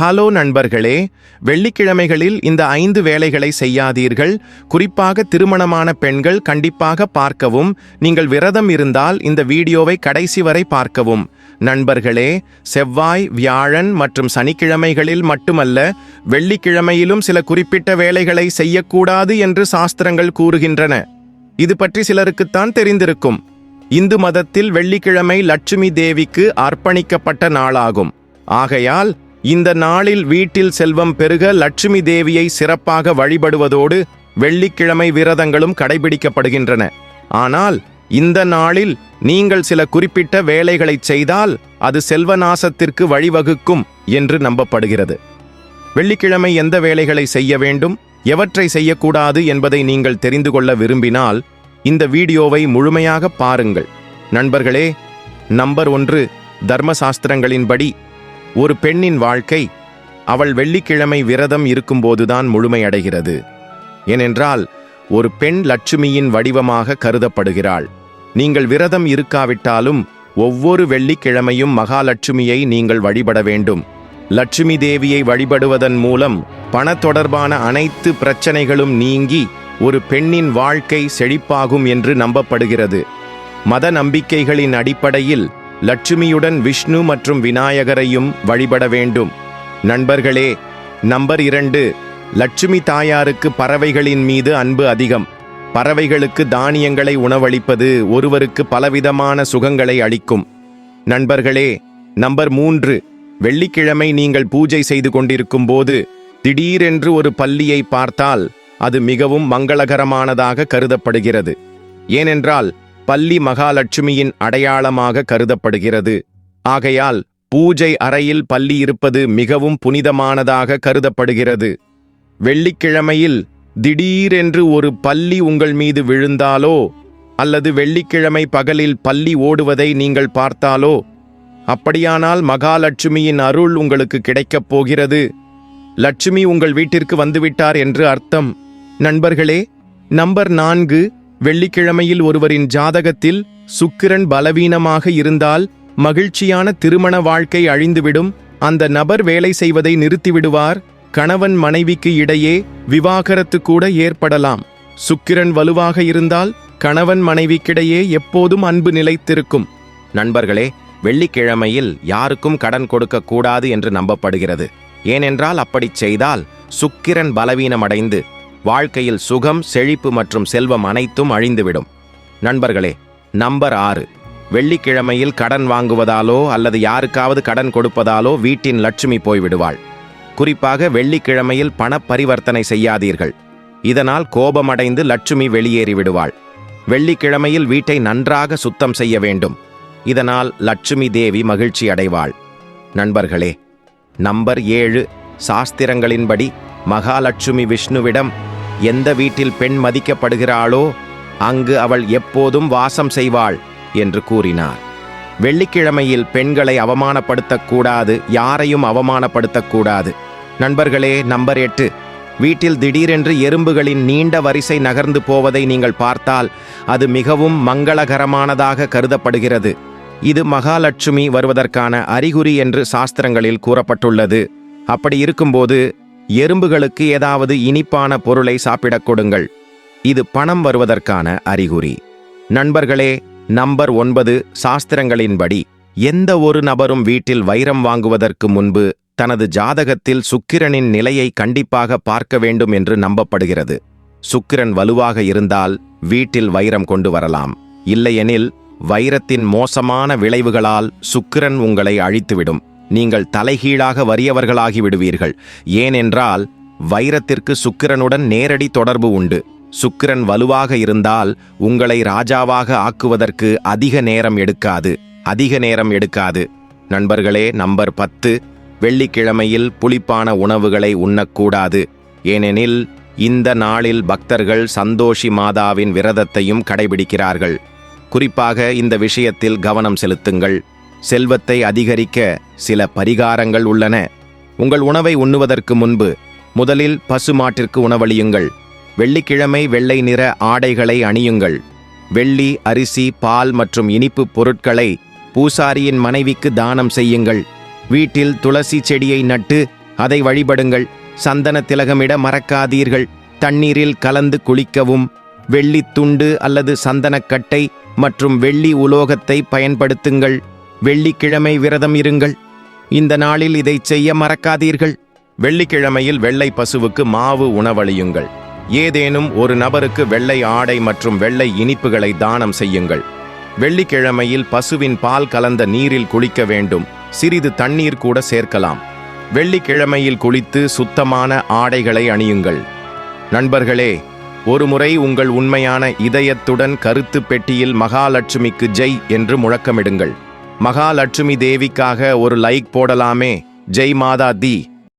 Hello நண்பர்களே வெள்ளிக்கிழமைகளில் இந்த ஐந்து வேலைகளை செய்யாதீர்கள். குறிப்பாக திருமணமான பெண்கள் கண்டிப்பாக பார்க்கவும் நீங்கள் விரதம் இருந்தால் இந்த வீடியோவை கடைசி வரை பார்க்கவும். நண்பர்களே செவ்வாய் வியாழன் மற்றும் சனிக்கிழமைகளில் மட்டுமல்ல வெள்ளிக்கிழமையிலும் சில குறிப்பிட்ட வேலைகளை செய்யக்கூடாது என்று சாஸ்திரங்கள் கூறுகின்றன. இது பற்றி சிலருக்குத்தான் தெரிந்திருக்கும். இந்து மதத்தில் வெள்ளிக்கிழமை லட்சுமி தேவிக்கு அர்ப்பணிக்கப்பட்ட நாளாகும். ஆகையால் இந்த நாளில் வீட்டில் செல்வம் பெருக லட்சுமி தேவியை சிறப்பாக வழிபடுவதோடு வெள்ளிக்கிழமை விரதங்களும் கடைபிடிக்கப்படுகின்றன. ஆனால் இந்த நாளில் நீங்கள் சில குறிப்பிட்ட வேலைகளை செய்தால் அது செல்வநாசத்திற்கு வழிவகுக்கும் என்று நம்பப்படுகிறது. வெள்ளிக்கிழமை எந்த வேலைகளை செய்ய வேண்டும் எவற்றை செய்யக்கூடாது என்பதை நீங்கள் தெரிந்து கொள்ள விரும்பினால் இந்த வீடியோவை முழுமையாக பாருங்கள். நண்பர்களே நம்பர் ஒன்று தர்மசாஸ்திரங்களின்படி ஒரு பெண்ணின் வாழ்க்கை அவள் வெள்ளிக்கிழமை விரதம் இருக்கும்போதுதான் முழுமையடைகிறது. ஏனென்றால் ஒரு பெண் லட்சுமியின் வடிவமாக கருதப்படுகிறாள். நீங்கள் விரதம் இருக்காவிட்டாலும் ஒவ்வொரு வெள்ளிக்கிழமையும் மகாலட்சுமியை நீங்கள் வழிபட வேண்டும். லட்சுமி தேவியை வழிபடுவதன் மூலம் பண தொடர்பான அனைத்து பிரச்சனைகளும் நீங்கி ஒரு பெண்ணின் வாழ்க்கை செழிப்பாகும் என்று நம்பப்படுகிறது. மத நம்பிக்கைகளின் அடிப்படையில் லட்சுமியுடன் விஷ்ணு மற்றும் விநாயகரையும் வழிபட வேண்டும். நண்பர்களே நம்பர் இரண்டு லட்சுமி தாயாருக்கு பறவைகளின் மீது அன்பு அதிகம். பறவைகளுக்கு தானியங்களை உணவளிப்பது ஒருவருக்கு பலவிதமான சுகங்களை அளிக்கும். நண்பர்களே நம்பர் மூன்று வெள்ளிக்கிழமை நீங்கள் பூஜை செய்து கொண்டிருக்கும் போது திடீரென்று ஒரு பள்ளியை பார்த்தால் அது மிகவும் மங்களகரமானதாக கருதப்படுகிறது. ஏனென்றால் பள்ளி மகாலட்சுமியின் அடையாளமாக கருதப்படுகிறது. ஆகையால் பூஜை அறையில் பள்ளி இருப்பது மிகவும் புனிதமானதாக கருதப்படுகிறது. வெள்ளிக்கிழமையில் திடீரென்று ஒரு பள்ளி உங்கள் மீது விழுந்தாலோ அல்லது வெள்ளிக்கிழமை பகலில் பள்ளி ஓடுவதை நீங்கள் பார்த்தாலோ அப்படியானால் மகாலட்சுமியின் அருள் உங்களுக்கு கிடைக்கப் போகிறது. லட்சுமி உங்கள் வீட்டிற்கு வந்துவிட்டார் என்று அர்த்தம். நண்பர்களே நம்பர் நான்கு வெள்ளிக்கிழமையில் ஒருவரின் ஜாதகத்தில் சுக்கிரன் பலவீனமாக இருந்தால் மகிழ்ச்சியான திருமண வாழ்க்கை அழிந்துவிடும். அந்த நபர் வேலை செய்வதை நிறுத்திவிடுவார். கணவன் மனைவிக்கு இடையே விவாகரத்து கூட ஏற்படலாம். சுக்கிரன் வலுவாக இருந்தால் கணவன் மனைவிக்கிடையே எப்போதும் அன்பு நிலைத்திருக்கும். நண்பர்களே வெள்ளிக்கிழமையில் யாருக்கும் கடன் கொடுக்க கூடாது என்று நம்பப்படுகிறது. ஏனென்றால் அப்படிச் செய்தால் சுக்கிரன் பலவீனமடைந்து வாழ்க்கையில் சுகம் செழிப்பு மற்றும் செல்வம் அனைத்தும் அழிந்துவிடும். நண்பர்களே நம்பர் ஆறு. வெள்ளிக்கிழமையில் கடன் வாங்குவதாலோ அல்லது யாருக்காவது கடன் கொடுப்பதாலோ வீட்டின் லட்சுமி போய்விடுவாள். குறிப்பாக வெள்ளிக்கிழமையில் பண பரிவர்த்தனை செய்யாதீர்கள். இதனால் கோபமடைந்து லட்சுமி வெளியேறி விடுவாள். வெள்ளிக்கிழமையில் வீட்டை நன்றாக சுத்தம் செய்ய வேண்டும். இதனால் லட்சுமி தேவி மகிழ்ச்சி அடைவாள். நண்பர்களே நம்பர் ஏழு. சாஸ்திரங்களின்படி மகாலட்சுமி விஷ்ணுவிடம் எந்த வீட்டில் பெண் மதிக்கப்படுகிறாளோ அங்கு அவள் எப்போதும் வாசம் செய்வாள் என்று கூறினார். வெள்ளிக்கிழமையில் பெண்களை அவமானப்படுத்தக்கூடாது யாரையும் அவமானப்படுத்தக்கூடாது. நண்பர்களே நம்பர் எட்டு வீட்டில் திடீரென்று எறும்புகளின் நீண்ட வரிசை நகர்ந்து போவதை நீங்கள் பார்த்தால் அது மிகவும் மங்களகரமானதாக கருதப்படுகிறது. இது மகாலட்சுமி வருவதற்கான அறிகுறி என்று சாஸ்திரங்களில் கூறப்பட்டுள்ளது. அப்படி இருக்கும்போது எறும்புகளுக்கு ஏதாவது இனிப்பான பொருளை சாப்பிடக் கொடுங்கள். இது பணம் வருவதற்கான அறிகுறி. நண்பர்களே நம்பர் ஒன்பது சாஸ்திரங்களின்படி எந்த ஒரு நபரும் வீட்டில் வைரம் வாங்குவதற்கு முன்பு தனது ஜாதகத்தில் சுக்கிரனின் நிலையை கண்டிப்பாக பார்க்க வேண்டும் என்று நம்பப்படுகிறது. சுக்கிரன் வலுவாக இருந்தால் வீட்டில் வைரம் கொண்டு வரலாம். இல்லையெனில் வைரத்தின் மோசமான விளைவுகளால் சுக்கிரன் உங்களை அழித்துவிடும். நீங்கள் தலைகீழாக வறியவர்களாகி விடுவீர்கள். ஏனென்றால் வைரத்திற்கு சுக்கிரனுடன் நேரடி தொடர்பு உண்டு. சுக்கிரன் வலுவாக இருந்தால் உங்களை ராஜாவாக ஆக்குவதற்கு அதிக நேரம் எடுக்காது. அதிக நேரம் எடுக்காது. நண்பர்களே நம்பர் பத்து வெள்ளிக்கிழமையில் புளிப்பான உணவுகளை உண்ணக்கூடாது. ஏனெனில் இந்த நாளில் பக்தர்கள் சந்தோஷி மாதாவின் விரதத்தையும் கடைபிடிக்கிறார்கள். குறிப்பாக இந்த விஷயத்தில் கவனம் செலுத்துங்கள். செல்வத்தை அதிகரிக்க சில பரிகாரங்கள் உள்ளன. உங்கள் உணவை உண்ணுவதற்கு முன்பு முதலில் பசுமாட்டிற்கு உணவளியுங்கள். வெள்ளிக்கிழமை வெள்ளை நிற ஆடைகளை அணியுங்கள். வெள்ளி அரிசி பால் மற்றும் இனிப்பு பொருட்களை பூசாரியின் மனைவிக்கு தானம் செய்யுங்கள். வீட்டில் துளசி செடியை நட்டு அதை வழிபடுங்கள். சந்தன திலகமிட மறக்காதீர்கள். தண்ணீரில் கலந்து குளிக்கவும். வெள்ளித் துண்டு அல்லது சந்தனக்கட்டை மற்றும் வெள்ளி உலோகத்தை பயன்படுத்துங்கள். வெள்ளிக்கிழமை விரதம் இருங்கள். இந்த நாளில் இதை செய்ய மறக்காதீர்கள். வெள்ளிக்கிழமையில் வெள்ளை பசுவுக்கு மாவு உணவளியுங்கள். ஏதேனும் ஒரு நபருக்கு வெள்ளை ஆடை மற்றும் வெள்ளை இனிப்புகளை தானம் செய்யுங்கள். வெள்ளிக்கிழமையில் பசுவின் பால் கலந்த நீரில் குளிக்க வேண்டும். சிறிது தண்ணீர் கூட சேர்க்கலாம். வெள்ளிக்கிழமையில் குளித்து சுத்தமான ஆடைகளை அணியுங்கள். நண்பர்களே ஒருமுறை உங்கள் உண்மையான இதயத்துடன் கருத்து பெட்டியில் மகாலட்சுமிக்கு ஜெய் என்று முழக்கமிடுங்கள். மகாலட்சுமி தேவிக்காக ஒரு லைக் போடலாமே. ஜெய் மாதா தி.